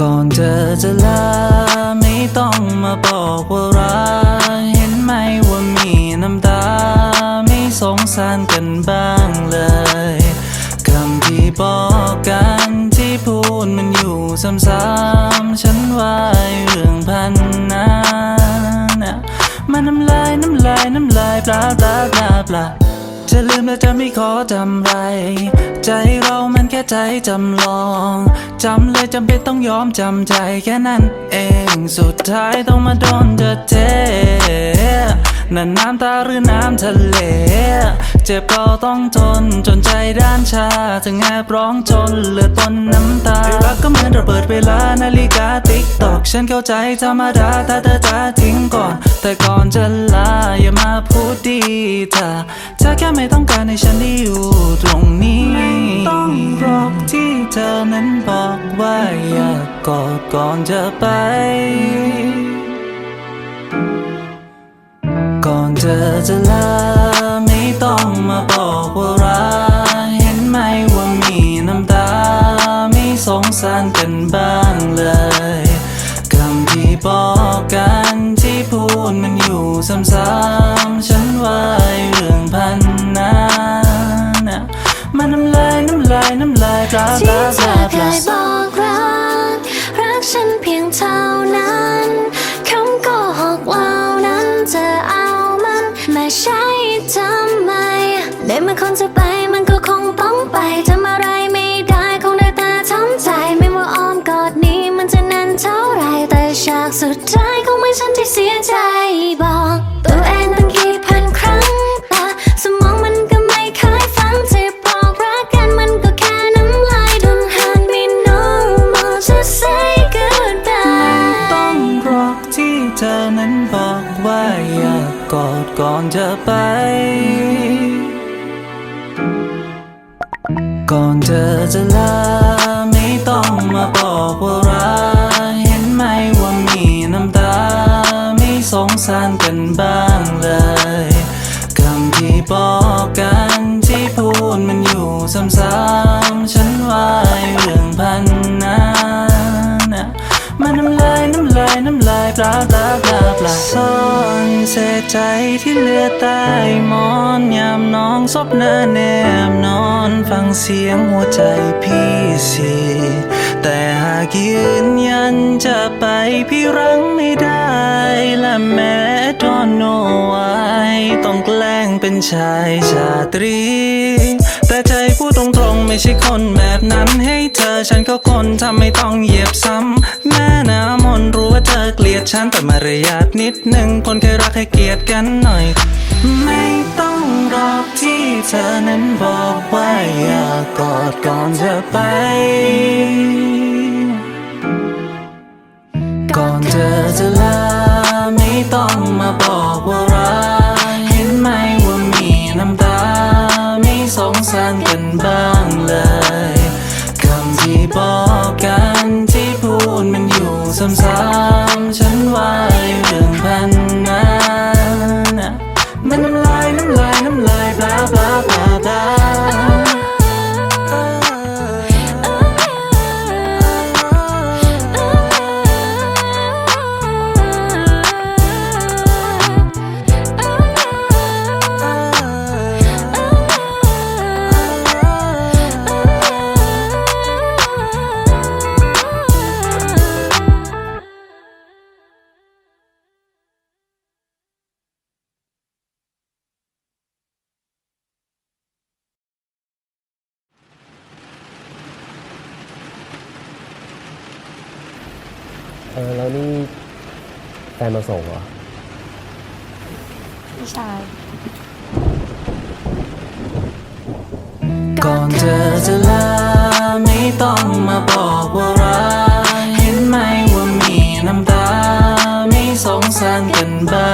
ก่อนเธอจะลาไม่ต้องมาบอกว่ารักำลายน้ำลายน้ำลายปลาปลาปลาปลาจะลืมและจะไม่ขอจำไร ใจเรามันแค่ใจจำลองจำเลยจำเป็นต้องยอมจำใจแค่นั้นเองสุดท้ายต้องมาโดนเธอเทนั่นน้ำตาหรือน้ำทะเล เจ็บเราต้องทนจนใจด้านชาถึงแอบร้องจนเหลือดปนน้ำตารักก็เหมือนระเบิดเวลานาฬิกาติ๊กตอก ฉันเข้าใจธรรมดาถ้าเธอจะทิ้งก่อน แต่ก่อนจะลาอย่ามาพูดดีเธอเธอแค่ไม่ต้องการให้ฉันได้อยู่ตรงนี้ต้องรอกที่เธอนั้นบอกว่าอยากกอดก่อนจะไป ก่อนเธอจะลาไม่ต้องมาบอกว่ารักเห็นไหมว่ามีน้ำตา ไม่สงสารกันบ้างเลย อนั้นบอกว่าอยากกอดก่อนจะไป ก่อนเธอจะลาไม่ต้องมาบอกว่ารักเห็นไหมว่ามีน้ำตา ไม่สงสารกันบ้างเลยคำที่บอกกันที่พูดมันอยู่ซ้ำๆายน้ำลายปลาปลาปลาซ่อนเศษใจที่เหลือใต้หมอนยามน้องซบหน้าแนบนอนฟังเสียงหัวใจพี่สิแต่หากยืนยันจะไปพี่รังไม่ได้และแม้ตอนโนไว้ต้องแกล้งเป็นชายชาตรี แต่ใจพู ไม่ใช่คนแบบนั้นให้เธอฉันก็คนทำไม่ต้องเหยียบซ้ำแม่น้ำมนรู้ว่าเธอเกลียดฉันแต่มารยาทนิดหนึ่งคนเคยรักให้เกียรติกันหน่อย ไม่ต้องรอที่เธอนั้นบอกว่าอยากกอดก่อนจะไป ก่อนเธอจะลาไม่ต้องมาบอกว่ารักเห็นไหมว่ามีน้ำตา ไม่สงสารกันบ้าง ซ้ำๆฉันว่า เออแล้วนี่แฟนมาส่งเหรอ พี่ชาย ก่อนเธอจะลาไม่ต้องมาบอกว่ารักเห็นไหมว่ามีน้ำตา ไม่สงสารกันบ้าง